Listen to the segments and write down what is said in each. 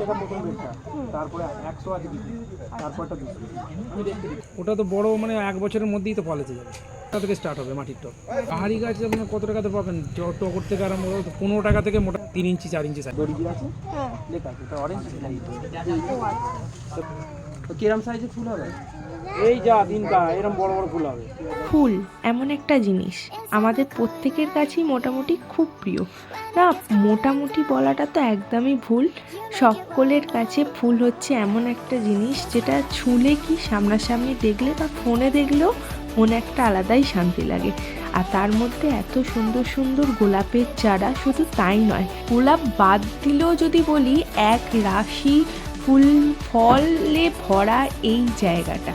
টাকা প্রথম রেটটা তারপরে একশো আছে তারপরটা দুশো। আমি দেখতে দিচ্ছি ওটা তো বড় মানে এক বছরের মধ্যেই তো ফলেছে যাবে। ওটা থেকে স্টার্ট হবে মাটির টপ। পাহাড়ি গাছ আপনার কত টাকাতে পাবেন? টকর থেকে আরম্ভ তো পনেরো টাকা থেকে মোটা তিন ইঞ্চি চার ইঞ্চি সাইজ দড়ি আছে? হ্যাঁ। লেখা আছে অরেঞ্জ আচ্ছা। তো কিরম সাইজের ফুল হবে? এই যা তিনটা এরকম বড় বড় ফুল হবে। ফুল, এমন একটা জিনিস। আমাদের প্রত্যেকের কাছেই মোটামুটি খুব প্রিয়। না মোটামুটি বলাটা তো একদমই ভুল। সকলের কাছে ফুল হচ্ছে এমন একটা জিনিস, যেটা ছুলে কি সামনাসামনি দেখলে বা ফোনে দেখলেও মনে একটা আলাদাই শান্তি লাগে। আর তার মধ্যে এত সুন্দর সুন্দর গোলাপের চারা শুধু তাই নয়, গোলাপ বাদ দিলেও যদি বলি, এক রাশি ফুল, ফলে ভরা এই জায়গাটা।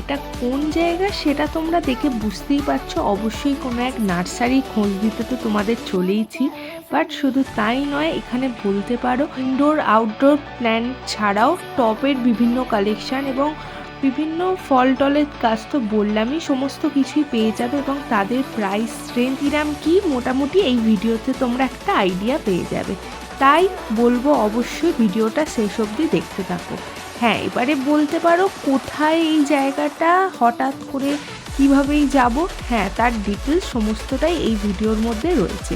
এটা কোন জায়গা সেটা তোমরা দেখে বুঝতেই পারছ। অবশ্যই কোনো এক নার্সারি খোঁজ দিতে তো তোমাদের চলেইছি। বাট শুধু তাই নয়, এখানে বলতে পারো ইনডোর আউটডোর প্ল্যান্ট ছাড়াও টপের বিভিন্ন কালেকশন এবং বিভিন্ন ফল টলের গাছ তো বললামই, সমস্ত কিছুই পেয়ে যাবে এবং তাদের প্রাইস রেঞ্জ কিরাম কি? মোটামুটি এই ভিডিওতে তোমরা একটা আইডিয়া পেয়ে যাবে। তাই বলব অবশ্যই ভিডিওটা শেষ অবধি দেখতে থাকো। হ্যাঁ এবারে বলতে পারো কোথায় এই জায়গাটা, হঠাৎ করে কীভাবেই যাব? হ্যাঁ তার ডিটেলস সমস্তটাই এই ভিডিওর মধ্যে রয়েছে।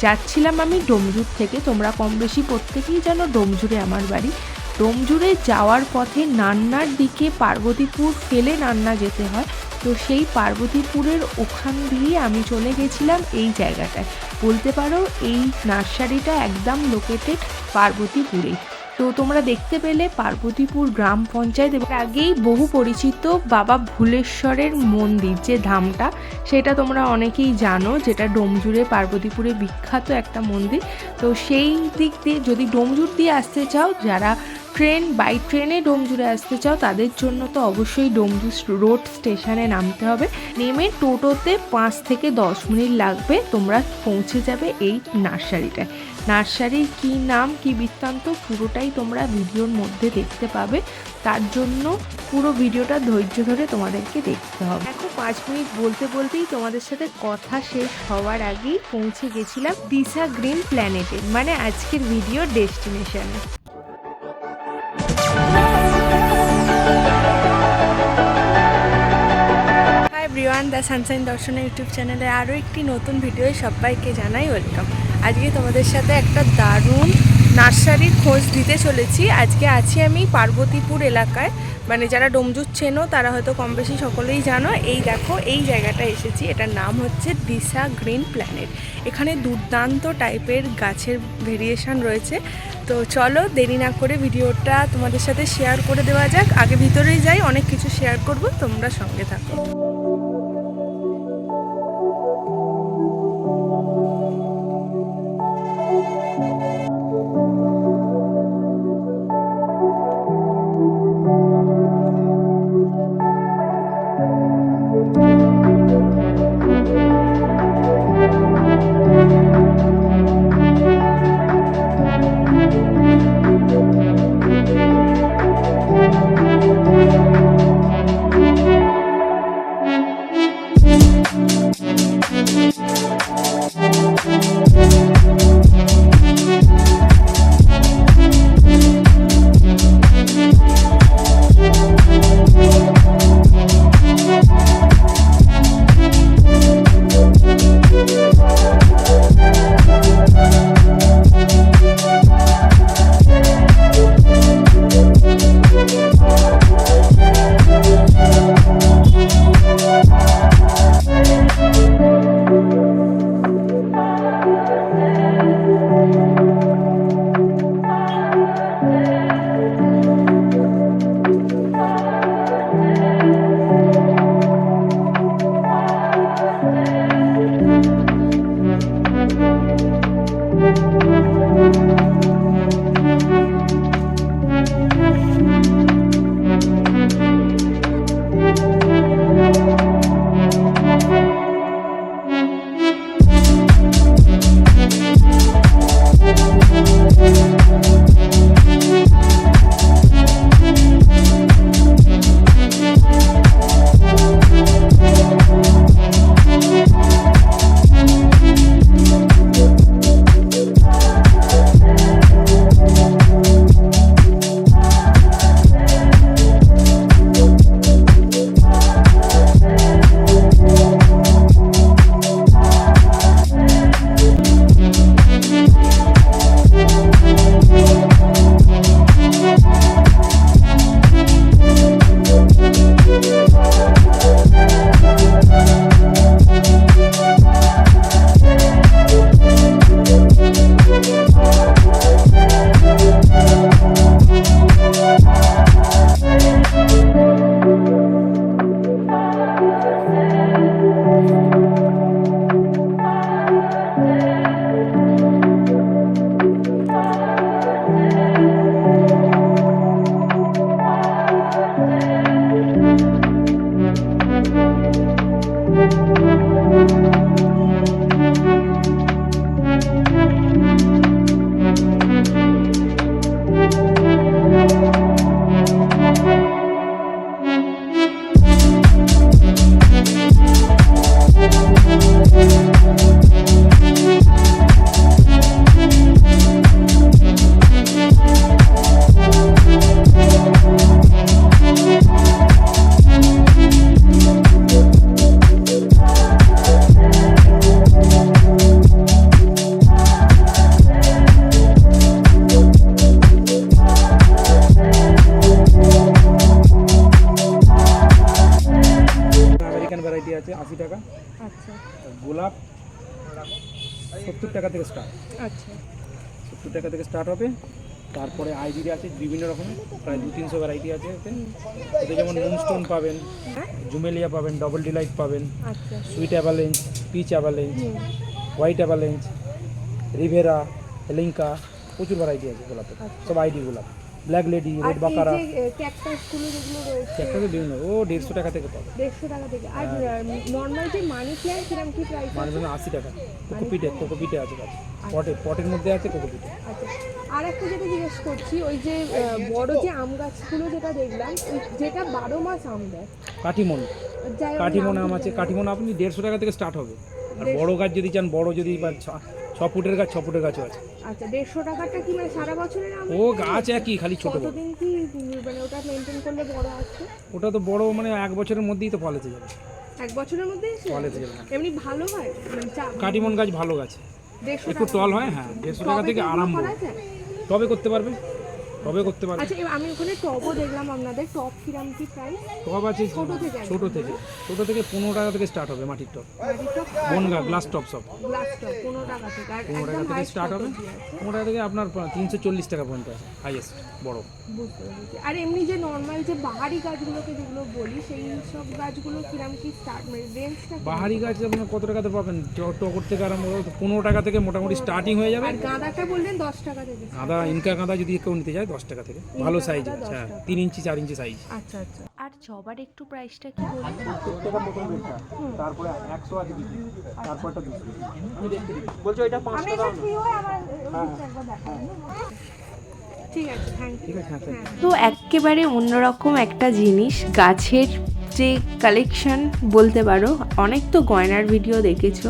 যাচ্ছিলাম আমি ডোমজুর থেকে, তোমরা কম বেশি প্রত্যেকেই জানো ডোমজুরে আমার বাড়ি। ডোমজুরে যাওয়ার পথে নান্নার দিকে পার্বতীপুর ফেলে নান্না যেতে হয়। তো সেই পার্বতীপুরের ওখান দিয়ে আমি চলে গেছিলাম এই জায়গাটায়। বলতে পারো এই নার্সারিটা একদম লোকেটেড পার্বতীপুরেই তো তোমরা দেখতে পেলে পার্বতীপুর গ্রাম পঞ্চায়েত এবার আগেই বহু পরিচিত বাবা ভুলেশ্বরের মন্দির যে ধামটা, সেটা তোমরা অনেকেই জানো, যেটা ডোমজুড়ে পার্বতীপুরে বিখ্যাত একটা মন্দির। তো সেই দিক দিয়ে যদি ডোমজুর দিয়ে আসতে চাও, যারা ট্রেন বাই ট্রেনে ডোমজুড়ে আসতে চাও, তাদের জন্য তো অবশ্যই ডোমজু রোড স্টেশনে নামতে হবে। নেমে টোটোতে পাঁচ থেকে দশ মিনিট লাগবে, তোমরা পৌঁছে যাবে এই নার্সারিটায়। নার্সারির কী নাম, কী বৃত্তান্ত, পুরোটাই তোমরা ভিডিওর মধ্যে দেখতে পাবে। তার জন্য পুরো ভিডিওটা ধৈর্য ধরে তোমাদেরকে দেখতে হবে। এখন পাঁচ মিনিট বলতে বলতেই তোমাদের সাথে কথা শেষ হওয়ার আগেই পৌঁছে গেছিলাম দিশা গ্রিন প্ল্যানেটে মানে আজকের ভিডিও ডেস্টিনেশনে। দ্য সানসাইন দর্শনের ইউটিউব চ্যানেলে আরও একটি নতুন ভিডিওয়ে সবাইকে জানাই ওয়েলকাম। আজকে তোমাদের সাথে একটা দারুণ নার্সারির খোঁজ দিতে চলেছি। আজকে আছি আমি পার্বতীপুর এলাকায়। মানে যারা ডোমজুর চেনো, তারা হয়তো কম বেশি সকলেই জানো। এই দেখো, এই জায়গাটা এসেছি। এটার নাম হচ্ছে দিশা গ্রিন প্ল্যানেট। এখানে দুর্দান্ত টাইপের গাছের ভেরিয়েশন রয়েছে। তো চলো, দেরি না করে ভিডিওটা তোমাদের সাথে শেয়ার করে দেওয়া যাক। আগে ভিতরেই যাই, অনেক কিছু শেয়ার করব। তোমরা সঙ্গে থাকো। টাকা থেকে স্টার্ট আচ্ছা। সত্তর টাকা থেকে স্টার্ট হবে। তারপরে আইডি আছে বিভিন্ন রকম প্রায় দু তিনশো ভ্যারাইটি আছে এতে। ওতে যেমন মুনস্টোন পাবেন জুমেলিয়া পাবেন ডবল ডিলাইট পাবেন আচ্ছা। Sweet avalanche peach avalanche white avalanche Riviera এলিঙ্কা প্রচুর ভ্যারাইটি আছে গোলাপের। সব আইডি গোলাপ। ব্ল্যাক লেডি আর রেড এই বাকারা যে ক্যাকটাসগুলো যেগুলো রয়েছে। তো বিভিন্ন ও দেড়শো টাকা থেকে পাবে। দেড়শো টাকা থেকে। আর নর্মাল যে মানি প্ল্যান্ট কিরম কি প্রাইস মানে ধরুন আশি টাকা। কোকোপিটে কোকোপিটে আছে গাছ পটে পটের মধ্যে আছে কোকোপিটে আচ্ছা। আর একটা যেটা জিজ্ঞেস করছি ওই যে বড় যে আম গাছগুলো যেটা দেখলাম যেটা বারো মাস আম দেয়। কাটিমন কাটিমন আম আছে। কাটিমন আপনি দেড়শো টাকা থেকে স্টার্ট হবে। আর বড় গাছ যদি চান বড় যদি বা ছ- ফুটের গাছ ছ ফুটের গাছও আছে। আচ্ছা দেড়শো টাকাটা কি মানে সারা বছরের ও গাছ একই খালি ছোট কতদিন কি মানে ওটা মেনটেন করলে বড় আসছে? ওটা তো বড় মানে এক বছরের মধ্যেই তো ফল এসে যাবে। এক বছরের মধ্যে এসে ফল যাবে? এসে যাবে হ্যাঁ। এমনি ভালো হয়? মানে কাটিমন গাছ ভালো গাছ। একটু টল হয় হ্যাঁ দেড়শো টাকা থেকে আরম্ভ। তবে করতে পারবে? তবে করতে পারবে? আচ্ছা আমি ওখানে টবও দেখলাম আপনাদের টপ কিরাম কি প্রাইস টব আছে ছোট থেকে ছোট থেকে। ছোট থেকে পনেরো টাকা থেকে স্টার্ট হবে মাটির টপ। বনগা গ্লাস টপ সব। গ্লাস টপ পনেরো টাকা থেকে। আর পনেরো টাকা থেকে স্টার্ট হবে? পনেরো টাকা থেকে আপনার তিনশো চল্লিশ টাকা পর্যন্ত আছে হাইয়েস্ট বড়। আর এমনি যে নর্মাল যে বাহারি গাছগুলোকে যেগুলো বলি সেই সব গাছগুলো কিরাম কি স্টার্ট মানে রেঞ্জটা বাহারি গাছ আপনার কত টাকাতে পাবেন? ট- টগর থেকে আরম্ভ পনেরো টাকা থেকে মোটামুটি স্টার্টিং হয়ে যাবে। আর গাঁদাটা বললেন দশ টাকা থেকে গাঁদা ইনকা গাঁদা যদি কেউ নিতে যায় দশ টাকা থেকে। ভালো সাইজ আছে হ্যাঁ তিন ইঞ্চি চার ইঞ্চি সাইজ আচ্ছা আচ্ছা। আর জবার একটু প্রাইসটা কি টাকা প্রথম তারপরে একশো আছে বিক্রি। তারপরটা দুশো। আমি দেখতে বলছো এটা পাঁচ আমি টাকা? এটা আমার ওদিকটা একবার দেখাবো। ঠিক আছে হ্যাঁ। তো একেবারে অন্যরকম একটা জিনিস গাছের যে কালেকশন বলতে পারো, অনেক তো গয়নার ভিডিও দেখেছ।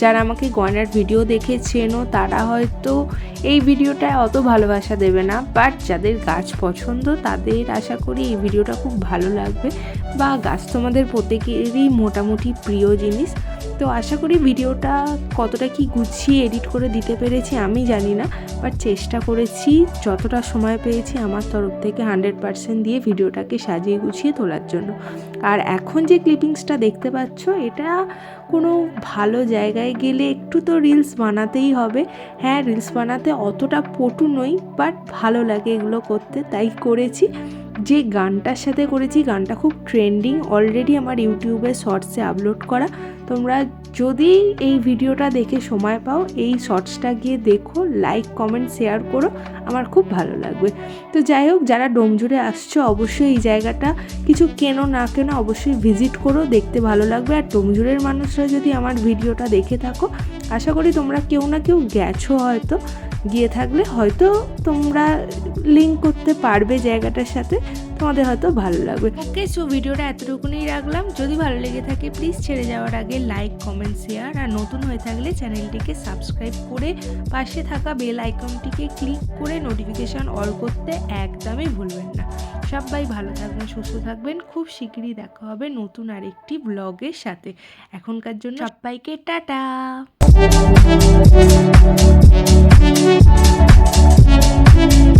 যারা আমাকে গয়নার ভিডিও দেখেছেনও তারা হয়তো এই ভিডিওটায় অত ভালোবাসা দেবে না। বাট যাদের গাছ পছন্দ, তাদের আশা করি এই ভিডিওটা খুব ভালো লাগবে। বা গাছ তোমাদের প্রত্যেকেরই মোটামুটি প্রিয় জিনিস। তো আশা করি ভিডিওটা কতটা কি গুছিয়ে এডিট করে দিতে পেরেছি আমি জানি না বাট চেষ্টা করেছি, যতটা সময় পেয়েছি আমার তরফ থেকে হান্ড্রেড পার্সেন্ট দিয়ে ভিডিওটাকে সাজিয়ে গুছিয়ে তোলার জন্য। আর এখন যে ক্লিপিংসটা দেখতে পাচ্ছ, এটা কোনো ভালো জায়গায় গেলে একটু তো রিলস বানাতেই হবে। হ্যাঁ রিলস বানাতে অতটা পটু নই বাট ভালো লাগে এগুলো করতে, তাই করেছি। যে গানটার সাথে করেছি, গানটা খুব ট্রেন্ডিং অলরেডি আমার ইউটিউবে শর্টসে আপলোড করা তোমরা যদি এই ভিডিওটা দেখে সময় পাও, এই শর্টসটা গিয়ে দেখো লাইক কমেন্ট শেয়ার করো, আমার খুব ভালো লাগবে। তো যাই হোক, যারা ডোমজুড়ে আসছো, অবশ্যই এই জায়গাটা কিছু কেনো না কেনো অবশ্যই ভিজিট করো, দেখতে ভালো লাগবে। আর ডোমজুড়ের মানুষরা যদি আমার ভিডিওটা দেখে থাকো, আশা করি তোমরা কেউ না কেউ গেছো হয়তো। গিয়ে থাকলে হয়তো তোমরা লিঙ্ক করতে পারবে জায়গাটার সাথে তোমাদের হয়তো ভালো লাগবে। ওকে সো ভিডিওটা এতটুকুনি রাখলাম। যদি ভালো লেগে থাকে প্লিজ ছেড়ে যাওয়ার আগে লাইক কমেন্ট শেয়ার আর নতুন হয়ে থাকলে চ্যানেলটিকে সাবস্ক্রাইব করে পাশে থাকা বেল আইকনটিকে ক্লিক করে নোটিফিকেশান অল করতে একদমই ভুলবেন না। সবাই ভালো থাকবেন সুস্থ থাকবেন। খুব শিগগিরই দেখা হবে নতুন আরেকটি ব্লগের সাথে। এখনকার জন্য সবাইকে টাটা! Thank you.